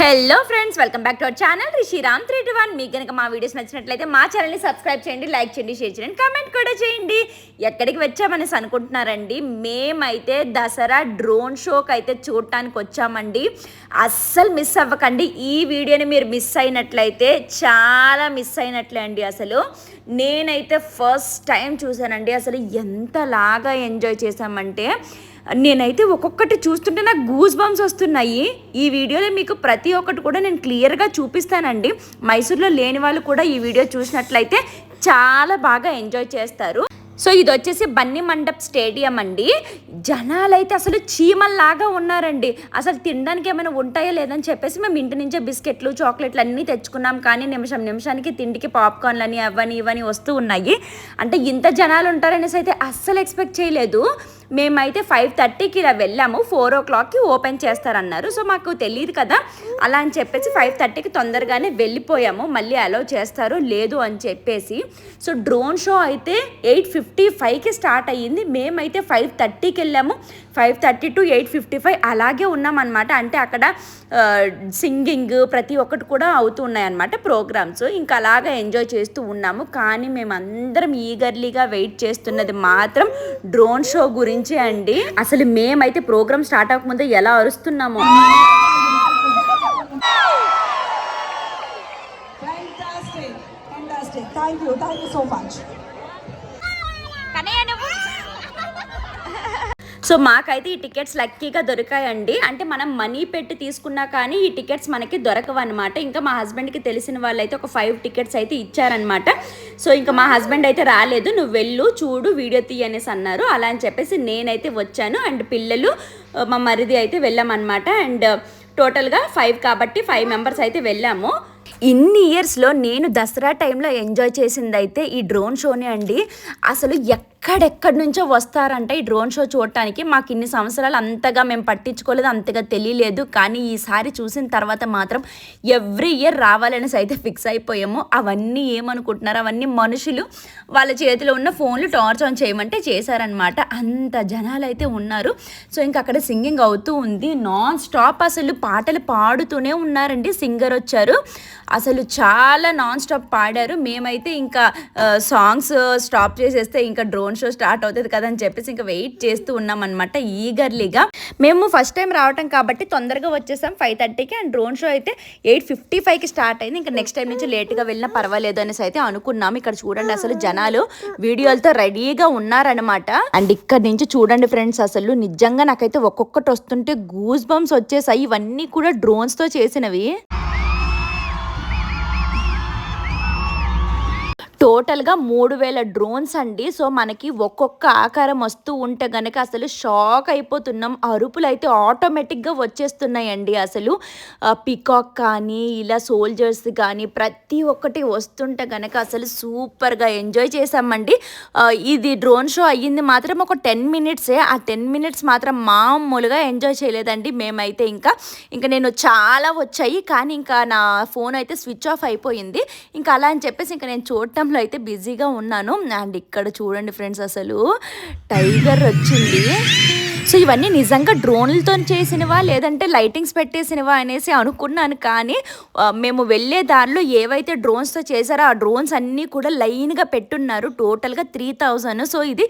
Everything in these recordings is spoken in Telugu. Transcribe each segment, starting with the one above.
Hello friends welcome back to our channel Rishiram three two one మీకు కనుక మా వీడియోస్ నచ్చినట్లయితే మా ఛానల్ని సబ్స్క్రైబ్ చేయండి లైక్ చేయండి షేర్ చేయండి కామెంట్ కూడా చేయండి. ఎక్కడికి వచ్చామనేసి అనుకుంటున్నారండి? మేమైతే దసరా డ్రోన్ షోకి అయితే చూడటానికి వచ్చామండి. అస్సలు మిస్ అవ్వకండి. ఈ వీడియోని మీరు మిస్ అయినట్లయితే చాలా మిస్ అయినట్లే అండి అసలు. నేనైతే ఫస్ట్ టైం చూసానండి అసలు ఎంతలాగా ఎంజాయ్ చేశామంటే నేనైతే ఒక్కొక్కటి చూస్తుంటే నాకు గూస్ బంప్స్ వస్తున్నాయి. ఈ వీడియోలో మీకు ప్రతి ఒక్కటి కూడా నేను క్లియర్గా చూపిస్తానండి. మైసూర్లో లేని వాళ్ళు కూడా ఈ వీడియో చూసినట్లయితే చాలా బాగా ఎంజాయ్ చేస్తారు. సో ఇది వచ్చేసి బన్నీ మండప్ స్టేడియం అండి. జనాలైతే అసలు చీమల్లాగా ఉన్నారండి. అసలు తినడానికి ఏమైనా ఉంటాయో లేదని చెప్పేసి మేము ఇంటి నుంచే బిస్కెట్లు చాక్లెట్లు అన్నీ తెచ్చుకున్నాం. కానీ నిమిషం నిమిషానికి తిండికి పాప్కార్న్లు అని అవని ఇవని వస్తూ ఉన్నాయి. అంటే ఇంత జనాలు ఉంటారనేసి అయితే అస్సలు ఎక్స్పెక్ట్ చేయలేదు. మేమైతే ఫైవ్ థర్టీకి ఇలా వెళ్ళాము. ఫోర్ ఓ క్లాక్కి ఓపెన్ చేస్తారన్నారు. సో మాకు తెలియదు కదా. అలా అని చెప్పేసి ఫైవ్ థర్టీకి తొందరగానే వెళ్ళిపోయాము. మళ్ళీ అలౌ చేస్తారు లేదు అని చెప్పేసి. సో డ్రోన్ షో అయితే ఎయిట్ ఫిఫ్టీ ఫైవ్కి స్టార్ట్ అయ్యింది. మేమైతే ఫైవ్ థర్టీకి వెళ్ళాము. Five thirty to eight fifty five అలాగే ఉన్నామన్నమాట. అంటే అక్కడ సింగింగ్ ప్రతి ఒక్కటి కూడా అవుతూ ఉన్నాయన్నమాట ప్రోగ్రామ్స్. ఇంకా అలాగా ఎంజాయ్ చేస్తూ ఉన్నాము. కానీ మేమందరం ఈగర్లీగా వెయిట్ చేస్తున్నది మాత్రం డ్రోన్ షో గురించే అండి. అసలు మేమైతే ప్రోగ్రామ్ స్టార్ట్ అవ్వకముందే ఎలా అరుస్తున్నామో. Fantastic. Thank you, thank you so much. So మాకైతే ఈ టికెట్స్ లక్కీగా దొరికాయండి. అంటే మనం మనీ పెట్టి తీసుకున్నా కానీ ఈ టికెట్స్ మనకి దొరకవు అనమాట ఇంకా మా హస్బెండ్కి తెలిసిన వాళ్ళైతే ఒక ఫైవ్ టికెట్స్ అయితే ఇచ్చారనమాట సో ఇంకా మా హస్బెండ్ అయితే రాలేదు. నువ్వు వెళ్ళు చూడు వీడియో తీయనేసి అన్నారు. అలా అని చెప్పేసి నేనైతే వచ్చాను. అండ్ పిల్లలు మా మరిది అయితే వెళ్ళామన్నమాట. అండ్ టోటల్గా ఫైవ్ కాబట్టి ఫైవ్ మెంబర్స్ అయితే వెళ్ళాము. ఇన్ని ఇయర్స్లో నేను దసరా టైంలో ఎంజాయ్ చేసింది అయితే ఈ డ్రోన్ షోనే అండి. అసలు ఎక్కడెక్కడి నుంచో వస్తారంట ఈ డ్రోన్ షో చూడటానికి. మాకు ఇన్ని సంవత్సరాలు అంతగా మేము పట్టించుకోలేదు అంతగా తెలియలేదు. కానీ ఈసారి చూసిన తర్వాత మాత్రం ఎవ్రీ ఇయర్ రావాలనేసి అయితే ఫిక్స్ అయిపోయాము. అవన్నీ ఏమనుకుంటున్నారు? అవన్నీ మనుషులు వాళ్ళ చేతిలో ఉన్న ఫోన్లు టార్చ్ ఆన్ చేయమంటే చేశారనమాట అంత జనాలు అయితే ఉన్నారు. సో ఇంకా అక్కడ సింగింగ్ అవుతూ ఉంది. నాన్ స్టాప్ అసలు పాటలు పాడుతూనే ఉన్నారండి. సింగర్ వచ్చారు. అసలు చాలా నాన్ స్టాప్ పాడారు. మేమైతే ఇంకా సాంగ్స్ స్టాప్ చేసేస్తే ఇంకా డ్రోన్ షో స్టార్ట్ అవుతుంది కదా అని చెప్పేసి ఇంకా వెయిట్ చేస్తూ ఉన్నాం అనమాట ఈగర్లీగా మేము ఫస్ట్ టైం రావటం కాబట్టి తొందరగా వచ్చేసాం ఫైవ్ థర్టీకి అండ్ డ్రోన్ షో అయితే ఎయిట్ ఫిఫ్టీ ఫైవ్కి స్టార్ట్ అయింది. ఇంకా నెక్స్ట్ టైం నుంచి లేట్గా వెళ్ళినా పర్వాలేదు అనేసి అయితే అనుకున్నాం. ఇక్కడ చూడండి అసలు జనాలు వీడియోలతో రెడీగా ఉన్నారనమాట అండ్ ఇక్కడ నుంచి చూడండి ఫ్రెండ్స్ అసలు నిజంగా నాకైతే ఒక్కొక్కటి వస్తుంటే గూస్ బంప్స్ వచ్చేసాయి. ఇవన్నీ కూడా డ్రోన్స్తో చేసినవి. టోటల్గా మూడు వేల డ్రోన్స్ అండి. సో మనకి ఒక్కొక్క ఆకారం వస్తూ ఉంటే గనక అసలు షాక్ అయిపోతున్నాం. అరుపులు అయితే ఆటోమేటిక్గా వచ్చేస్తున్నాయండి అసలు. పికాక్ కానీ ఇలా సోల్జర్స్ కానీ ప్రతి ఒక్కటి వస్తుంటే గనక అసలు సూపర్గా ఎంజాయ్ చేసామండి ఇది డ్రోన్ షో అయ్యింది మాత్రం ఒక టెన్ మినిట్సే. ఆ టెన్ మినిట్స్ మాత్రం మామూలుగా ఎంజాయ్ చేయలేదండి మేమైతే ఇంకా. ఇంకా నేను చాలా వచ్చాయి. కానీ ఇంకా నా ఫోన్ అయితే స్విచ్ ఆఫ్ అయిపోయింది. ఇంకా అలా అని చెప్పేసి ఇంకా నేను చూడటం చూడటంలో అయితే బిజీగా ఉన్నాను. అండ్ ఇక్కడ చూడండి ఫ్రెండ్స్ అసలు టైగర్ వచ్చింది. సో ఇవన్నీ నిజంగా డ్రోన్లతో చేసినవా? లేదంటే లైటింగ్స్ పెట్టేసినవా అనేసి అనుకున్నాను కానీ మేము వెళ్ళే దారిలో ఏవైతే డ్రోన్స్తో చేశారో ఆ డ్రోన్స్ అన్నీ కూడా లైన్గా పెట్టున్నారు. టోటల్గా త్రీ థౌజండ్. సో ఇది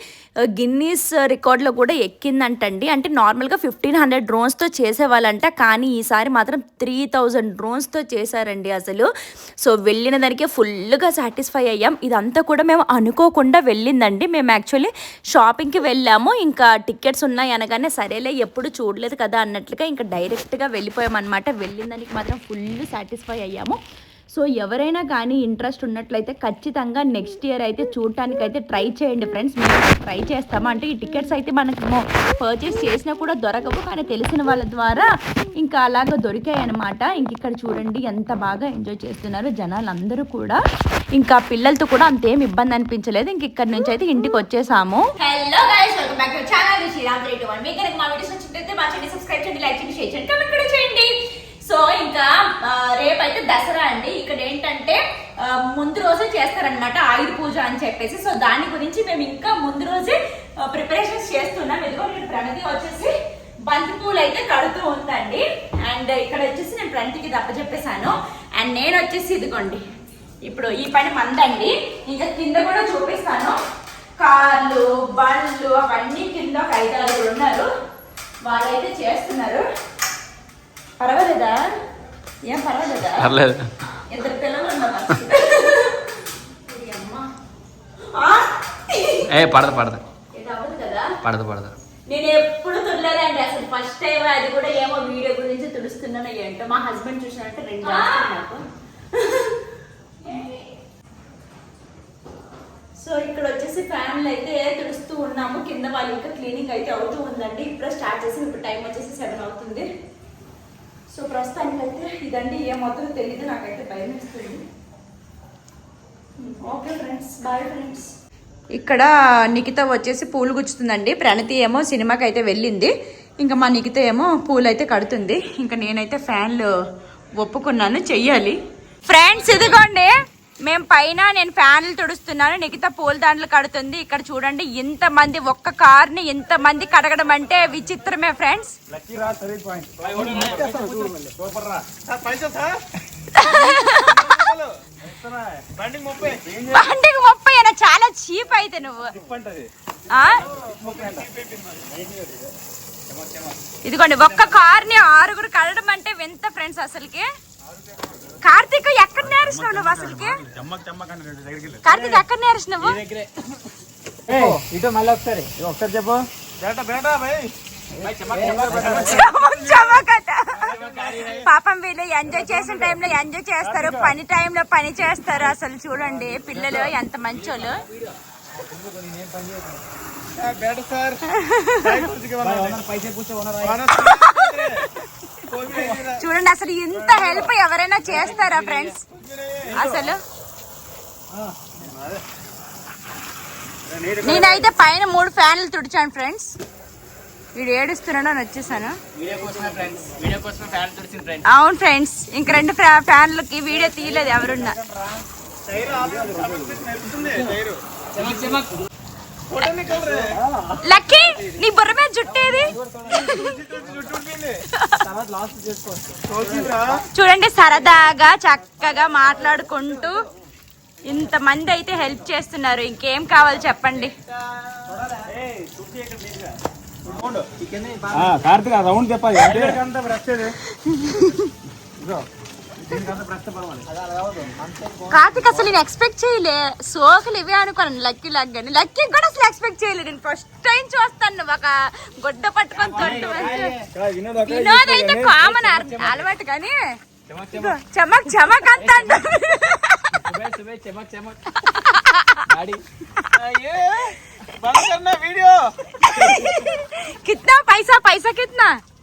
గిన్నీస్ రికార్డ్లో కూడా ఎక్కిందంటండి. అంటే నార్మల్గా ఫిఫ్టీన్ హండ్రెడ్ డ్రోన్స్తో చేసేవాళ్ళంట కానీ ఈసారి మాత్రం త్రీ థౌజండ్ డ్రోన్స్తో చేశారండి అసలు. సో వెళ్ళిన దానికి ఫుల్గా సాటిస్ఫై అయ్యాం. ఇదంతా కూడా మేము అనుకోకుండా వెళ్ళిందండి. మేము యాక్చువల్లీ షాపింగ్కి వెళ్ళాము. ఇంకా టికెట్స్ ఉన్నాయి అనగానే సరేలే ఎప్పుడు చూడలేదు కదా అన్నట్లుగా ఇంకా డైరెక్ట్గా వెళ్ళిపోయామన్నమాట. వెళ్ళిన దానికి మాత్రం ఫుల్ సాటిస్ఫై అయ్యాము. సో ఎవరైనా కానీ ఇంట్రెస్ట్ ఉన్నట్లయితే ఖచ్చితంగా నెక్స్ట్ ఇయర్ అయితే చూడటానికి అయితే ట్రై చేయండి ఫ్రెండ్స్. మేము ట్రై చేస్తాము? అంటే ఈ టికెట్స్ అయితే మనకు పర్చేస్ చేసినా కూడా దొరకవు. కానీ తెలిసిన వాళ్ళ ద్వారా ఇంకా అలాగ దొరికాయి అనమాట ఇంక ఇక్కడ చూడండి ఎంత బాగా ఎంజాయ్ చేస్తున్నారు జనాలు అందరూ కూడా. ఇంకా పిల్లలతో కూడా అంతేం ఇబ్బంది అనిపించలేదు. ఇంక ఇక్కడ నుంచి అయితే ఇంటికి వచ్చేసాము. Hello guys welcome back to channel one మీకు మా వీడియోస్ నచ్చినట్లయితే మా ఛానల్ సబ్స్క్రైబ్ చేయండి లైక్ చేయండి షేర్ చేయండి కమెంట్ కూడా చేయండి. సో ఇంకా రేపైతే దసరా అండి. ఇక్కడ ఏంటంటే ముందు రోజే చేస్తారనమాట ఆయుధ పూజ అని చెప్పేసి. సో దాని గురించి మేము ఇంకా ముందు రోజే ప్రిపరేషన్స్ చేస్తున్నాం. ఎందుకంటే ఇక్కడ ప్రణతి వచ్చేసి బంతి పూలు అయితే కడుతూ ఉందండి. అండ్ ఇక్కడ వచ్చేసి నేను ఫ్రంట్కి దప్ప చెప్పేశాను అండ్ నేను వచ్చేసి ఇదిగోండి ఇప్పుడు ఈ పని మందండి. ఇంకా కింద కూడా చూపిస్తాను. కార్లు బండ్లు అవన్నీ కింద ఒక ఐదు ఆరుగురు ఉన్నారు. వాళ్ళైతే చేస్తున్నారు. పర్వాలేదా? ఏం పర్వాలేదా? పర్లేదు. ఇద్దరు పిల్లలు? ఏ పడదు పడదు. ఇది అవ్వదు కదా? పడదు పడదు. నేను ఎప్పుడు తుడలేదండి అసలు. ఫస్ట్ టైం అది కూడా ఏమో వీడియో గురించి తుడుస్తున్నానో ఏంటో. మా హస్బెండ్ చూసినట్టు రెండు నాకు. సో ఇక్కడ వచ్చేసి ఫ్యామిలీ అయితే తుడుస్తూ ఉన్నాము. కింద వాళ్ళు ఇంకా క్లీనింగ్ అయితే అవుతూ ఉందండి. ఇప్పుడు స్టార్ట్ చేసి ఇప్పుడు టైం వచ్చేసి సెవెన్ అవుతుంది. సో ప్రస్తుతానికి అయితే ఇదండి ఏమవుతుందో తెలియదు నాకైతే భయం ఇస్తుంది ఓకే ఫ్రెండ్స్ బాయ్ ఫ్రెండ్స్. ఇక్కడ నిఖిత వచ్చేసి పూలు గుచ్చుతుందండి. ప్రణతి ఏమో సినిమాకి అయితే వెళ్ళింది. ఇంకా మా నిఖిత ఏమో పూలు అయితే కడుతుంది. ఇంకా నేనైతే ఫ్యాన్లు ఒప్పుకున్నాను చెయ్యాలి. ఫ్రెండ్స్ ఇదిగోండి. మేము పైన నేను ఫ్యాన్లు తుడుస్తున్నాను. నిఖిత పూల దాంట్లో కడుతుంది. ఇక్కడ చూడండి ఇంత మంది ఒక్క కార్ని ఇంత మంది కడగడం అంటే విచిత్రమే ఫ్రెండ్స్. బండికి ముప్పై అయినా చాలా చీప్ అయితే నువ్వు? ఇదిగోండి ఒక్క కార్ని ఆరుగురు కడడం అంటే వింత ఫ్రెండ్స్ అసలుకి. కార్తీక్ ఎక్కడ నేర్చినావు నువ్వు అసలుకి? కార్తీక్ ఎక్కడ నేర్చినావు ఇటు మళ్ళీ ఒకసారి ఒకసారి చెప్పు. పాపం వీళ్ళు ఎంజాయ్ చేసిన టైంలో ఎంజాయ్ చేస్తారు. పని టైంలో పని చేస్తారు అసలు చూడండి. పిల్లలు ఎంత మంచోళ్ళు. పైసా కూర్చో చూడండి అసలు ఇంత హెల్ప్ ఎవరైనా చేస్తారా ఫ్రెండ్స్ అసలు? నేనైతే పైన మూడు ఫ్యాన్లు తుడిచాను ఫ్రెండ్స్ వీడు ఏడుస్తున్నాడు అని వచ్చేసాను. అవును ఫ్రెండ్స్ ఇంక రెండు ఫ్యా- ఫ్యాన్లకి వీడియో తీయలేదు ఎవరున్నా. లక్కీ నీ బుర్ర మీద జుట్టేది చూడండి సరదాగా చక్కగా మాట్లాడుకుంటూ ఇంతమంది అయితే హెల్ప్ చేస్తున్నారు. ఇంకేం కావాలి చెప్పండి? కార్తీక్ రౌండ్ చెప్పాలి. కార్తిక్ అసలు నేను ఎక్స్పెక్ట్ చేయలే. సోకులు ఇవే అనుకోను. లక్కీ లాగ్ అని లక్కీ కూడా అసలు ఎక్స్పెక్ట్ చేయలే. నేను ఫస్ట్ టైం చూస్తాను. ఒక గుడ్డ పట్టుకొని తొట్టు వినోద్ అయితే కామన్ అలవాటు కానీ. చమక్ చమక్ అంత కిత్నా పైసా పైసా కిత్నా?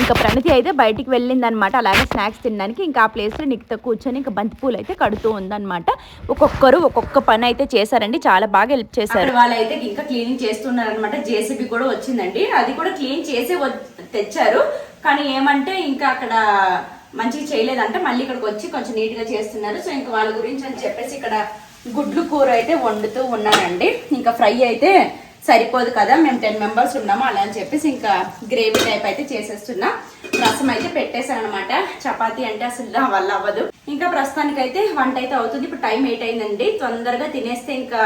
ఇంకా ప్రణతి అయితే బయటికి వెళ్ళిందనమాట. అలాగే స్నాక్స్ తినడానికి ఇంకా ఆ ప్లేస్లో నిక్త కూర్చొని ఇంకా బంతిపూలు అయితే కడుతూ ఉందన్నమాట ఒక్కొక్కరు ఒక్కొక్క పని అయితే చేశారండి. చాలా బాగా హెల్ప్ చేశారు. వాళ్ళైతే ఇంకా క్లీనింగ్ చేస్తున్నారు అనమాట జేసీబీ కూడా వచ్చిందండి. అది కూడా క్లీన్ చేసే తెచ్చారు. కానీ ఏమంటే ఇంకా అక్కడ మంచిగా చేయలేదంటే. మళ్ళీ ఇక్కడికి వచ్చి కొంచెం నీట్గా చేస్తున్నారు. సో ఇంకా వాళ్ళ గురించి అని చెప్పేసి ఇక్కడ గుడ్లు కూర అయితే వండుతూ ఉన్నానండి ఇంకా ఫ్రై అయితే సరిపోదు కదా మేము టెన్ మెంబర్స్ ఉన్నాము అలా అని చెప్పేసి ఇంకా గ్రేవీ టైప్ అయితే చేసేస్తున్నా. రసం అయితే పెట్టేశాను అనమాట చపాతీ అంటే అసలు నా వల్ల అవ్వదు. ఇంకా ప్రస్తుతానికి అయితే వంట అయితే అవుతుంది. ఇప్పుడు టైం ఎయిట్ అయిందండి. తొందరగా తినేస్తే ఇంకా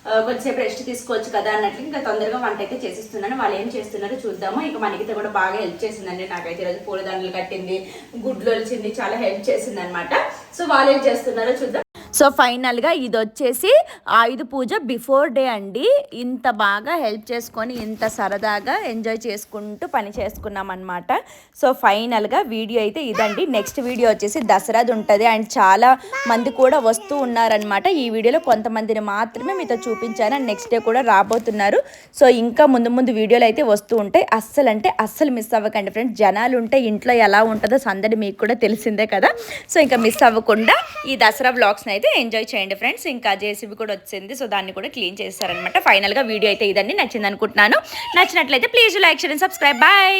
ఆ, కొద్దిసేపు రెస్ట్ తీసుకోవచ్చు కదా అన్నట్లు ఇంకా తొందరగా వంట అయితే చేసిస్తున్నాను. వాళ్ళు ఏం చేస్తున్నారో చూద్దాము. ఇంకా మనకి కూడా బాగా హెల్ప్ చేసిందండి. నాకైతే ఈరోజు పూలదండలు కట్టింది గుడ్లు వచ్చింది చాలా హెల్ప్ చేసింది అనమాట సో వాళ్ళు ఏం చేస్తున్నారో చూద్దాం. సో ఫైనల్గా ఇది వచ్చేసి ఆయుధ పూజ బిఫోర్ డే అండి. ఇంత బాగా హెల్ప్ చేసుకొని ఇంత సరదాగా ఎంజాయ్ చేసుకుంటూ పని చేసుకున్నాం అనమాట సో ఫైనల్గా వీడియో అయితే ఇదండి. నెక్స్ట్ వీడియో వచ్చేసి దసరాది ఉంటుంది. అండ్ చాలా మంది కూడా వస్తూ ఉన్నారనమాట ఈ వీడియోలో కొంతమందిని మాత్రమే మీతో చూపించాను. అండ్ నెక్స్ట్ డే కూడా రాబోతున్నారు. సో ఇంకా ముందు ముందు వీడియోలు అయితే వస్తూ ఉంటాయి. అస్సలు అంటే అస్సలు మిస్ అవ్వకండి ఫ్రెండ్స్. జనాలు ఉంటే ఇంట్లో ఎలా ఉంటుందో సందడి మీకు కూడా తెలిసిందే కదా. సో ఇంకా మిస్ అవ్వకుండా ఈ దసరా బ్లాగ్స్ని అయితే ఎంజాయ్ చేయండి ఫ్రెండ్స్. ఇంకా జేసీబీ కూడా వచ్చింది. సో దాన్ని కూడా క్లీన్ చేస్తారనమాట ఫైనల్గా వీడియో అయితే ఇదండి. నచ్చింది అనుకుంటున్నాను నచ్చినట్లయితే please like share and subscribe. Bye